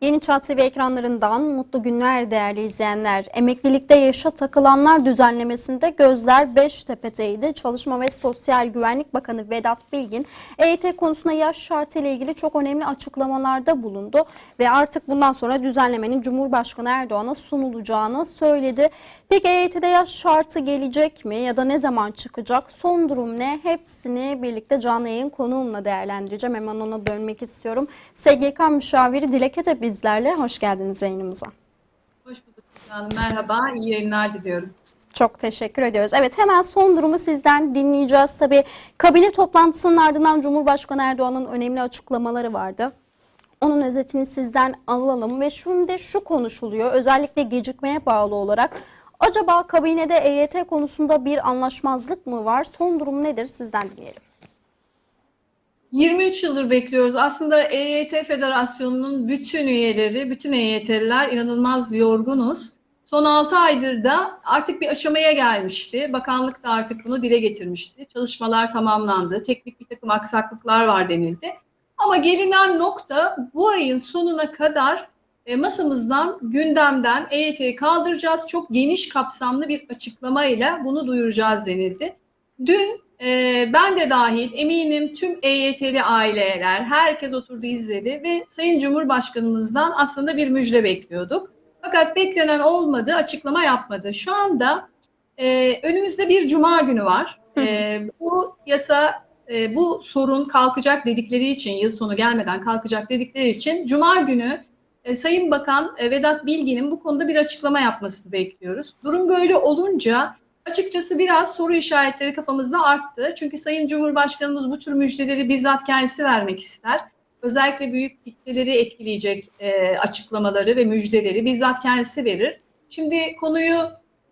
Yeni Çağ TV ekranlarından mutlu günler değerli izleyenler. Emeklilikte yaşa takılanlar düzenlemesinde gözler Beştepe'deydi. Çalışma ve Sosyal Güvenlik Bakanı Vedat Bilgin, EYT konusunda yaş şartı ile ilgili çok önemli açıklamalarda bulundu ve artık bundan sonra düzenlemenin Cumhurbaşkanı Erdoğan'a sunulacağını söyledi. Peki EYT'de yaş şartı gelecek mi ya da ne zaman çıkacak? Son durum ne? Hepsini birlikte canlı yayın konuğumla değerlendireceğim. Hemen ona dönmek istiyorum. SGK müşaviri Dilek Ete bizlerle. Hoş geldiniz yayınımıza. Hoş bulduk hanım. Merhaba, iyi yayınlar diliyorum. Çok teşekkür ediyoruz. Evet hemen son durumu sizden dinleyeceğiz. Tabii kabine toplantısının ardından Cumhurbaşkanı Erdoğan'ın önemli açıklamaları vardı. Onun özetini sizden alalım ve şimdi şu konuşuluyor. Özellikle gecikmeye bağlı olarak acaba kabinede EYT konusunda bir anlaşmazlık mı var? Son durum nedir? Sizden dinleyelim. 23 yıldır bekliyoruz. Aslında EYT Federasyonu'nun bütün üyeleri, bütün EYT'liler inanılmaz yorgunuz. Son 6 aydır da artık bir aşamaya gelmişti. Bakanlık da artık bunu dile getirmişti. Çalışmalar tamamlandı. Teknik bir takım aksaklıklar var denildi. Ama gelinen nokta bu ayın sonuna kadar e, masamızdan, gündemden EYT'yi kaldıracağız. Çok geniş kapsamlı bir açıklamayla bunu duyuracağız denildi. Dün e, ben de dahil eminim tüm EYT'li aileler, herkes oturdu izledi ve Sayın Cumhurbaşkanımızdan aslında bir müjde bekliyorduk. Fakat beklenen olmadı, açıklama yapmadı. Şu anda e, önümüzde bir cuma günü var. E, bu yasa, e, bu sorun kalkacak dedikleri için, yıl sonu gelmeden kalkacak dedikleri için cuma günü e, Sayın Bakan e, Vedat Bilgin'in bu konuda bir açıklama yapmasını bekliyoruz. Durum böyle olunca açıkçası biraz soru işaretleri kafamızda arttı. Çünkü Sayın Cumhurbaşkanımız bu tür müjdeleri bizzat kendisi vermek ister. Özellikle büyük kitleleri etkileyecek e, açıklamaları ve müjdeleri bizzat kendisi verir. Şimdi konuyu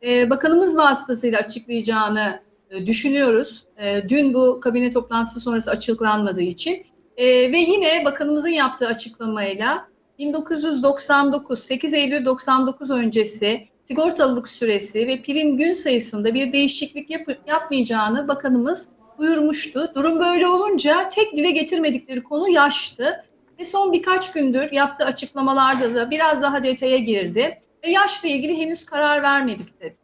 e, bakanımız vasıtasıyla açıklayacağını e, düşünüyoruz. E, dün bu kabine toplantısı sonrası açıklanmadığı için. E, ve yine bakanımızın yaptığı açıklamayla 1999, 8 Eylül 99 öncesi sigortalılık süresi ve prim gün sayısında bir değişiklik yap yapmayacağını bakanımız buyurmuştu. Durum böyle olunca tek dile getirmedikleri konu yaştı ve son birkaç gündür yaptığı açıklamalarda da biraz daha detaya girdi ve yaşla ilgili henüz karar vermedik dedi.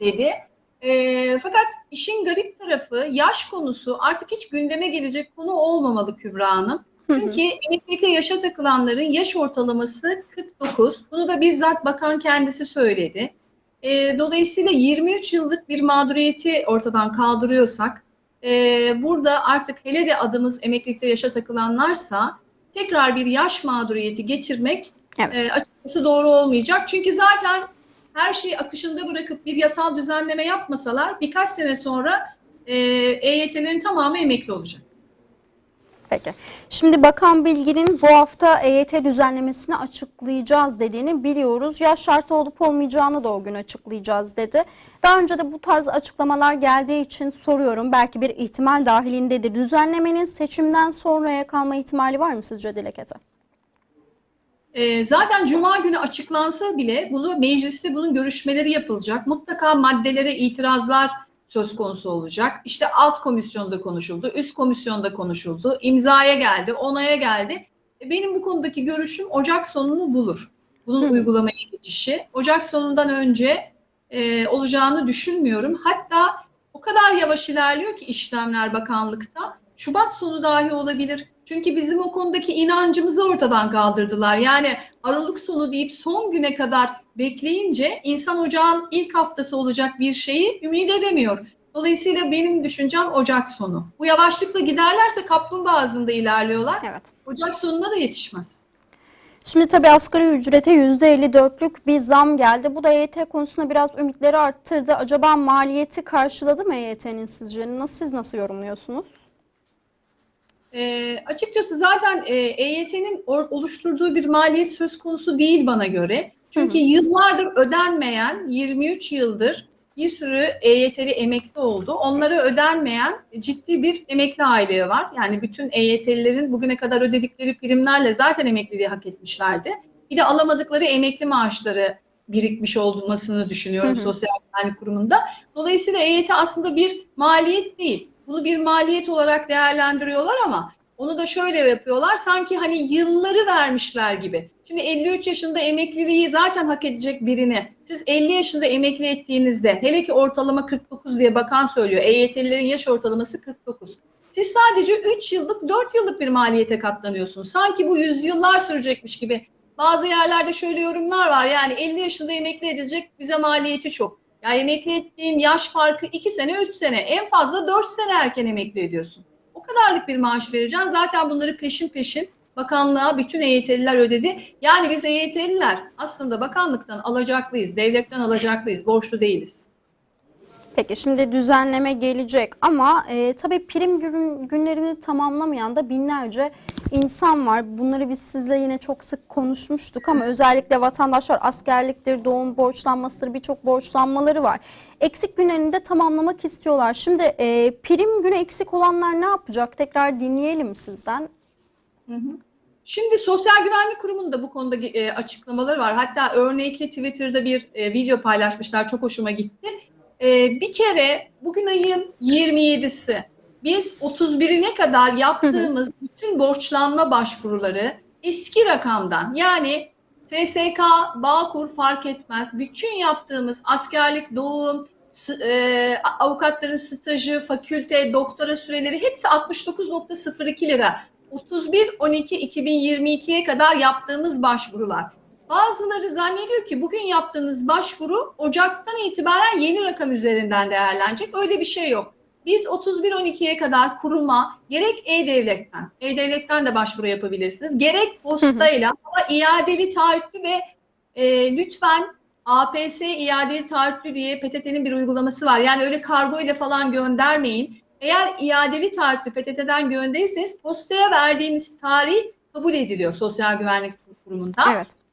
dedi. E, fakat işin garip tarafı yaş konusu artık hiç gündeme gelecek konu olmamalı Kübra Hanım. Çünkü emeklilikte yaşa takılanların yaş ortalaması 49. Bunu da bizzat bakan kendisi söyledi. E, dolayısıyla 23 yıllık bir mağduriyeti ortadan kaldırıyorsak, e, burada artık hele de adımız emeklilikte yaşa takılanlarsa tekrar bir yaş mağduriyeti getirmek Evet. e, açıkçası doğru olmayacak. Çünkü zaten her şeyi akışında bırakıp bir yasal düzenleme yapmasalar birkaç sene sonra e, EYT'lerin tamamı emekli olacak. Peki. Şimdi Bakan Bilgin'in bu hafta EYT düzenlemesini açıklayacağız dediğini biliyoruz. Yaş şartı olup olmayacağını da o gün açıklayacağız dedi. Daha önce de bu tarz açıklamalar geldiği için soruyorum. Belki bir ihtimal dahilindedir. Düzenlemenin seçimden sonraya kalma ihtimali var mı sizce Dilek Ete? E, zaten Cuma günü açıklansa bile bunu mecliste bunun görüşmeleri yapılacak. Mutlaka maddelere itirazlar söz konusu olacak. İşte alt komisyonda konuşuldu, üst komisyonda konuşuldu, imzaya geldi, onaya geldi. E, Benim bu konudaki görüşüm Ocak sonunu bulur. Bunun Hı. uygulamaya geçişi. Ocak sonundan önce e, olacağını düşünmüyorum. Hatta o kadar yavaş ilerliyor ki işlemler bakanlıkta. Şubat sonu dahi olabilir. Çünkü bizim o konudaki inancımızı ortadan kaldırdılar. Yani Aralık sonu deyip son güne kadar bekleyince insan ocağın ilk haftası olacak bir şeyi ümit edemiyor. Dolayısıyla benim düşüncem Ocak sonu. Bu yavaşlıkla giderlerse kaplumbağa hızında ilerliyorlar. Evet. Ocak sonuna da yetişmez. Şimdi tabii asgari ücrete %54'lük bir zam geldi. Bu da EYT konusunda biraz ümitleri arttırdı. Acaba maliyeti karşıladı mı EYT'nin sizce? Nasıl, siz nasıl yorumluyorsunuz? Ee, açıkçası zaten e, EYT'nin oluşturduğu bir maliyet söz konusu değil bana göre. Çünkü yıllardır ödenmeyen, 23 yıldır bir sürü EYT'li emekli oldu. Onlara ödenmeyen ciddi bir emekli aylığı var. Yani bütün EYT'lilerin bugüne kadar ödedikleri primlerle zaten emekliliği hak etmişlerdi. Bir de alamadıkları emekli maaşları birikmiş olmasını düşünüyorum Hı hı. Sosyal Güvenlik Kurumu'nda. Dolayısıyla EYT aslında bir maliyet değil. Bunu bir maliyet olarak değerlendiriyorlar ama Onu da şöyle yapıyorlar sanki hani yılları vermişler gibi. Şimdi 53 yaşında emekliliği zaten hak edecek birini siz 50 yaşında emekli ettiğinizde hele ki ortalama 49 diye bakan söylüyor. EYT'lilerin yaş ortalaması 49. Siz sadece 3 yıllık 4 yıllık bir maliyete katlanıyorsunuz. Sanki bu yüzyıllar sürecekmiş gibi. Bazı yerlerde şöyle yorumlar var yani 50 yaşında emekli edilecek bize maliyeti çok. Ya emekli ettiğin yaş farkı 2 sene 3 sene en fazla 4 sene erken emekli ediyorsun. O kadarlık bir maaş vereceksin. Zaten bunları peşin peşin bakanlığa bütün EYT'liler ödedi. Yani biz EYT'liler aslında bakanlıktan alacaklıyız, devletten alacaklıyız, borçlu değiliz. Peki şimdi düzenleme gelecek ama e, tabii prim gün, günlerini tamamlamayan da binlerce insan var. Bunları biz sizle yine çok sık konuşmuştuk ama özellikle vatandaşlar askerliktir, doğum borçlanmasıdır birçok borçlanmaları var. Eksik günlerini de tamamlamak istiyorlar. Şimdi e, prim günü eksik olanlar ne yapacak? Tekrar dinleyelim sizden. Hı hı. Şimdi Sosyal Güvenlik Kurumu'nun da bu konuda e, açıklamaları var. Hatta örnekli Twitter'da bir e, video paylaşmışlar. Çok hoşuma gitti. E, bir kere bugün ayın 27'si. Biz 31'ine kadar yaptığımız bütün borçlanma başvuruları eski rakamdan yani TSK, Bağkur fark etmez. Bütün yaptığımız askerlik, doğum, e, avukatların stajı, fakülte, doktora süreleri hepsi 69.02 lira. 31-12-2022'ye kadar yaptığımız başvurular. Bazıları zannediyor ki bugün yaptığınız başvuru Ocak'tan itibaren yeni rakam üzerinden değerlenecek. Öyle bir şey yok. Biz 31-12'ye kadar kuruma gerek E-Devlet'ten, E-Devlet'ten de başvuru yapabilirsiniz. Gerek postayla ama iadeli taahhütlü ve e, lütfen APS iadeli taahhütlü diye PTT'nin bir uygulaması var. Yani öyle kargo ile falan göndermeyin. Eğer iadeli taahhütlü PTT'den gönderirseniz postaya verdiğimiz tarih kabul ediliyor Sosyal Güvenlik Kurumu'nda. Evet.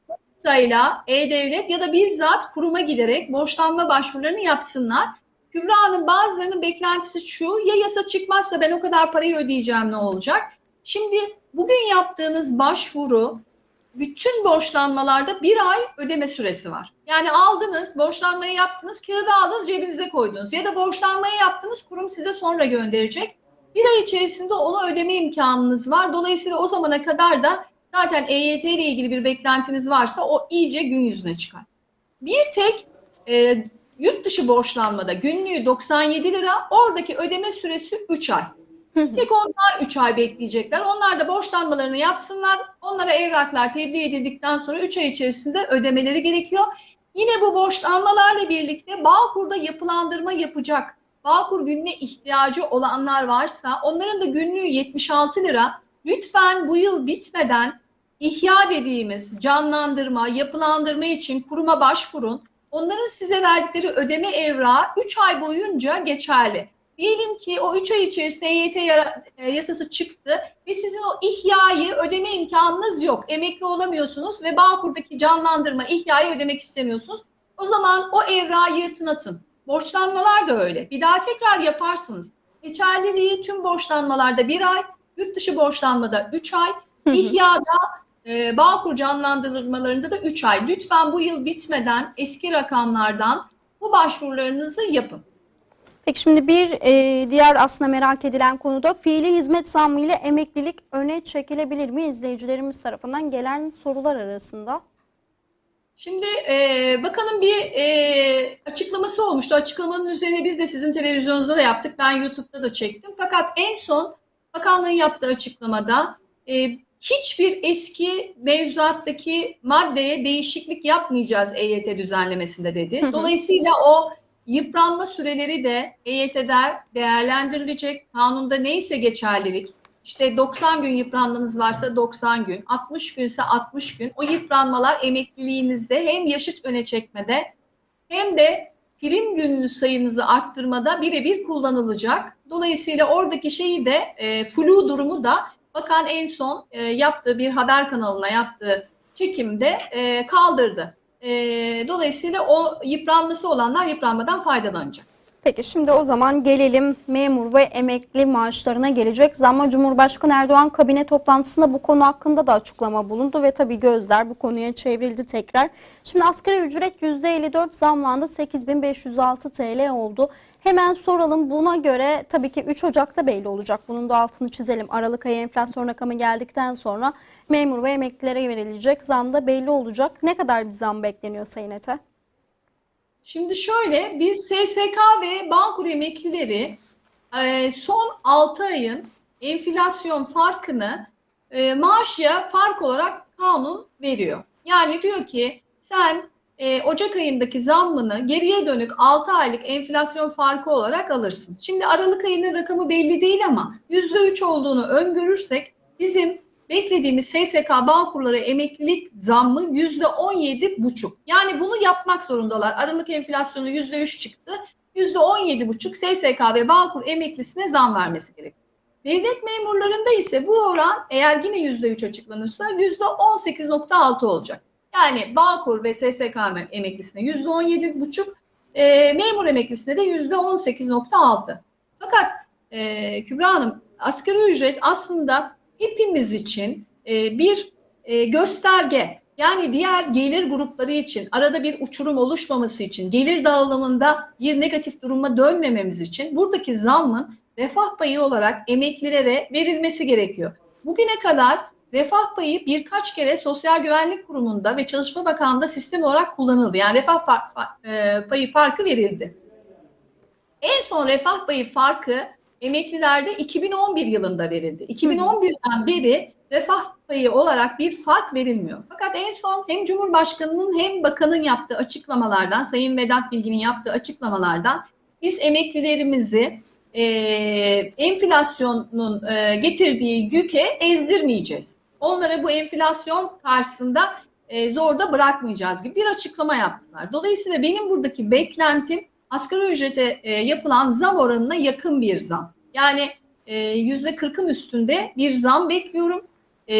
Sayla, E-Devlet ya da bizzat kuruma giderek borçlanma başvurularını yapsınlar. Kübra Hanım bazılarının beklentisi şu, ya yasa çıkmazsa ben o kadar parayı ödeyeceğim ne olacak? Şimdi bugün yaptığınız başvuru bütün borçlanmalarda bir ay ödeme süresi var. Yani aldınız, borçlanmayı yaptınız, kağıdı aldınız, cebinize koydunuz. Ya da borçlanmayı yaptınız, kurum size sonra gönderecek. Bir ay içerisinde onu ödeme imkanınız var. Dolayısıyla o zamana kadar da zaten EYT ile ilgili bir beklentiniz varsa o iyice gün yüzüne çıkar. Bir tek e, yurt dışı borçlanmada günlüğü 97 lira, oradaki ödeme süresi 3 ay. Tek onlar 3 ay bekleyecekler. Onlar da borçlanmalarını yapsınlar. Onlara evraklar tebliğ edildikten sonra 3 ay içerisinde ödemeleri gerekiyor. Yine bu borçlanmalarla birlikte Bağkur'da yapılandırma yapacak. Bağkur gününe ihtiyacı olanlar varsa onların da günlüğü 76 lira. Lütfen bu yıl bitmeden ihya dediğimiz canlandırma, yapılandırma için kuruma başvurun. Onların size verdikleri ödeme evrağı 3 ay boyunca geçerli. Diyelim ki o 3 ay içerisinde EYT e, yasası çıktı ve sizin o ihyayı ödeme imkanınız yok. Emekli olamıyorsunuz ve Bağkur'daki canlandırma ihyayı ödemek istemiyorsunuz. O zaman o evrağı yırtın atın. Borçlanmalar da öyle. Bir daha tekrar yaparsınız. Geçerliliği tüm borçlanmalarda bir ay, yurt dışı borçlanmada 3 ay, İhya'da e, Bağkur canlandırmalarında da 3 ay. Lütfen bu yıl bitmeden eski rakamlardan bu başvurularınızı yapın. Peki şimdi bir e, diğer aslında merak edilen konuda fiili hizmet zammı ile emeklilik öne çekilebilir mi? İzleyicilerimiz tarafından gelen sorular arasında. Şimdi e, bakanın bir e, açıklaması olmuştu. Açıklamanın üzerine biz de sizin televizyonunuzda da yaptık. Ben YouTube'da da çektim. Fakat en son bakanlığın yaptığı açıklamada e, hiçbir eski mevzuattaki maddeye değişiklik yapmayacağız EYT düzenlemesinde dedi. Dolayısıyla o yıpranma süreleri de EYT'de değerlendirilecek. Kanunda neyse geçerlilik işte 90 gün yıpranmanız varsa 90 gün, 60 günse 60 gün. O yıpranmalar emekliliğinizde hem yaşıt öne çekmede hem de prim günlü sayınızı arttırmada birebir kullanılacak. Dolayısıyla oradaki şeyi de e, flu durumu da bakan en son e, yaptığı bir haber kanalına yaptığı çekimde e, kaldırdı. E, dolayısıyla o yıpranması olanlar yıpranmadan faydalanacak. Peki şimdi o zaman gelelim memur ve emekli maaşlarına gelecek. Zamma Cumhurbaşkanı Erdoğan kabine toplantısında bu konu hakkında da açıklama bulundu ve tabii gözler bu konuya çevrildi tekrar. Şimdi asgari ücret %54 zamlandı 8506 TL oldu. Hemen soralım buna göre tabii ki 3 Ocak'ta belli olacak. Bunun da altını çizelim. Aralık ayı enflasyon rakamı geldikten sonra memur ve emeklilere verilecek zam da belli olacak. Ne kadar bir zam bekleniyor Sayın Ete? Şimdi şöyle biz SSK ve Bağkur emeklileri e, son 6 ayın enflasyon farkını e, fark olarak kanun veriyor. Yani diyor ki sen e, Ocak ayındaki zammını geriye dönük 6 aylık enflasyon farkı olarak alırsın. Şimdi Aralık ayının rakamı belli değil ama %3 olduğunu öngörürsek bizim beklediğimiz SSK Bağkurları emeklilik zammı %17,5. Yani bunu yapmak zorundalar. Aralık enflasyonu %3 çıktı. %17,5 SSK ve Bağkur emeklisine zam vermesi gerekiyor. Devlet memurlarında ise bu oran eğer yine %3 açıklanırsa %18,6 olacak. Yani Bağkur ve SSK emeklisine %17,5, e, memur emeklisine de %18,6. Fakat e, Kübra Hanım asgari ücret aslında hepimiz için e, bir e, gösterge. Yani diğer gelir grupları için arada bir uçurum oluşmaması için, gelir dağılımında bir negatif duruma dönmememiz için buradaki zammın refah payı olarak emeklilere verilmesi gerekiyor. Bugüne kadar refah payı birkaç kere Sosyal Güvenlik Kurumu'nda ve Çalışma Bakanlığı'nda sistem olarak kullanıldı. Yani refah fa- fa- e, payı farkı verildi. En son refah payı farkı emeklilerde 2011 yılında verildi. 2011'den beri refah payı olarak bir fark verilmiyor. Fakat en son hem Cumhurbaşkanı'nın hem bakanın yaptığı açıklamalardan, Sayın Vedat Bilgin'in yaptığı açıklamalardan biz emeklilerimizi e, enflasyonun e, getirdiği yüke ezdirmeyeceğiz. Onlara bu enflasyon karşısında e, zorda bırakmayacağız gibi bir açıklama yaptılar. Dolayısıyla benim buradaki beklentim asgari ücrete e, yapılan zam oranına yakın bir zam. Yani yüzde kırkın üstünde bir zam bekliyorum. E,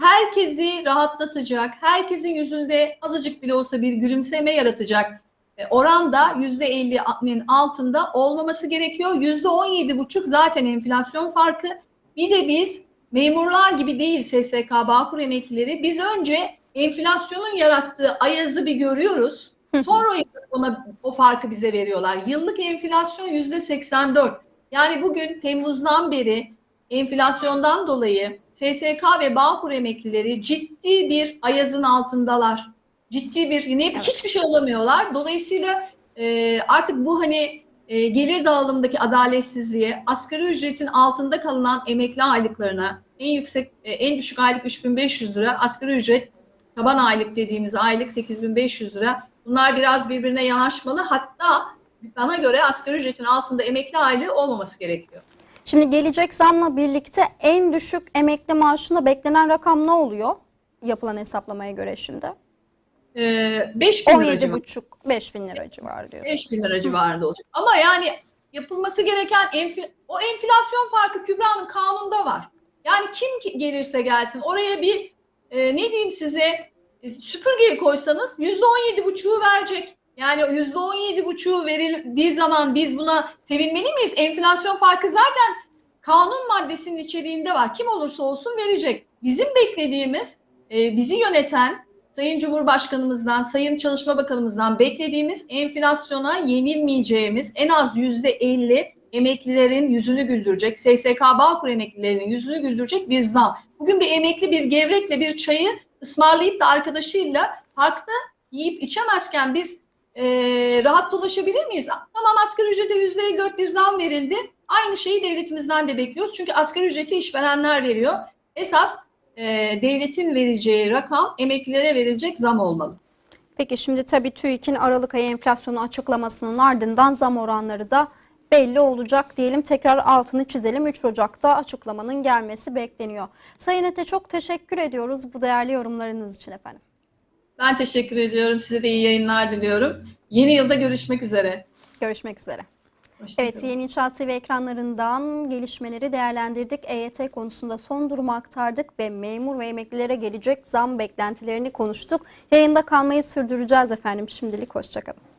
herkesi rahatlatacak, herkesin yüzünde azıcık bile olsa bir gülümseme yaratacak e, oranda yüzde 50'nin altında olmaması gerekiyor. Yüzde 17,5 zaten enflasyon farkı. Bir de biz memurlar gibi değil SSK Bağkur emeklileri. Biz önce enflasyonun yarattığı ayazı bir görüyoruz. Sonra ona o farkı bize veriyorlar. Yıllık enflasyon yüzde 84. Yani bugün Temmuz'dan beri enflasyondan dolayı SSK ve Bağkur emeklileri ciddi bir ayazın altındalar. Ciddi bir yine Evet. hiçbir şey alamıyorlar. Dolayısıyla e, artık bu hani e, gelir dağılımındaki adaletsizliğe, asgari ücretin altında kalınan emekli aylıklarına, en yüksek, e, en düşük aylık 3500 lira, asgari ücret taban aylık dediğimiz aylık 8500 lira. Bunlar biraz birbirine yanaşmalı. Hatta bana göre asgari ücretin altında emekli aylığı olmaması gerekiyor. Şimdi gelecek zamla birlikte en düşük emekli maaşında beklenen rakam ne oluyor? Yapılan hesaplamaya göre şimdi. Ee, 5 bin lira civarı. 17,5-5 bin lira civarı diyor. 5 bin lira civarında olacak. Ama yani yapılması gereken enfl- o enflasyon farkı Kübra'nın kanunda var. Yani kim ki- gelirse gelsin oraya bir e, ne diyeyim size e, süpürgeyi koysanız yüzde on yedi buçuğu verecek. Yani yüzde on yedi buçuğu verildiği zaman biz buna sevinmeli miyiz? Enflasyon farkı zaten kanun maddesinin içeriğinde var. Kim olursa olsun verecek. Bizim beklediğimiz e, bizi yöneten Sayın Cumhurbaşkanımızdan, Sayın Çalışma Bakanımızdan beklediğimiz enflasyona yenilmeyeceğimiz en az yüzde 50 emeklilerin yüzünü güldürecek, SSK Bağkur emeklilerinin yüzünü güldürecek bir zam. Bugün bir emekli bir gevrekle bir çayı ısmarlayıp da arkadaşıyla parkta yiyip içemezken biz e, rahat dolaşabilir miyiz? Tamam asgari ücrete yüzde 54 bir zam verildi. Aynı şeyi devletimizden de bekliyoruz. Çünkü asgari ücreti işverenler veriyor. Esas e, devletin vereceği rakam emeklilere verilecek zam olmalı. Peki şimdi tabii TÜİK'in Aralık ayı enflasyonu açıklamasının ardından zam oranları da belli olacak diyelim. Tekrar altını çizelim. 3 Ocak'ta açıklamanın gelmesi bekleniyor. Sayın Ete çok teşekkür ediyoruz bu değerli yorumlarınız için efendim. Ben teşekkür ediyorum. Size de iyi yayınlar diliyorum. Yeni yılda görüşmek üzere. Görüşmek üzere. Evet. Yeni İnşaat TV ekranlarından gelişmeleri değerlendirdik. EYT konusunda son durumu aktardık ve memur ve emeklilere gelecek zam beklentilerini konuştuk. Yayında kalmayı sürdüreceğiz efendim. Şimdilik hoşçakalın.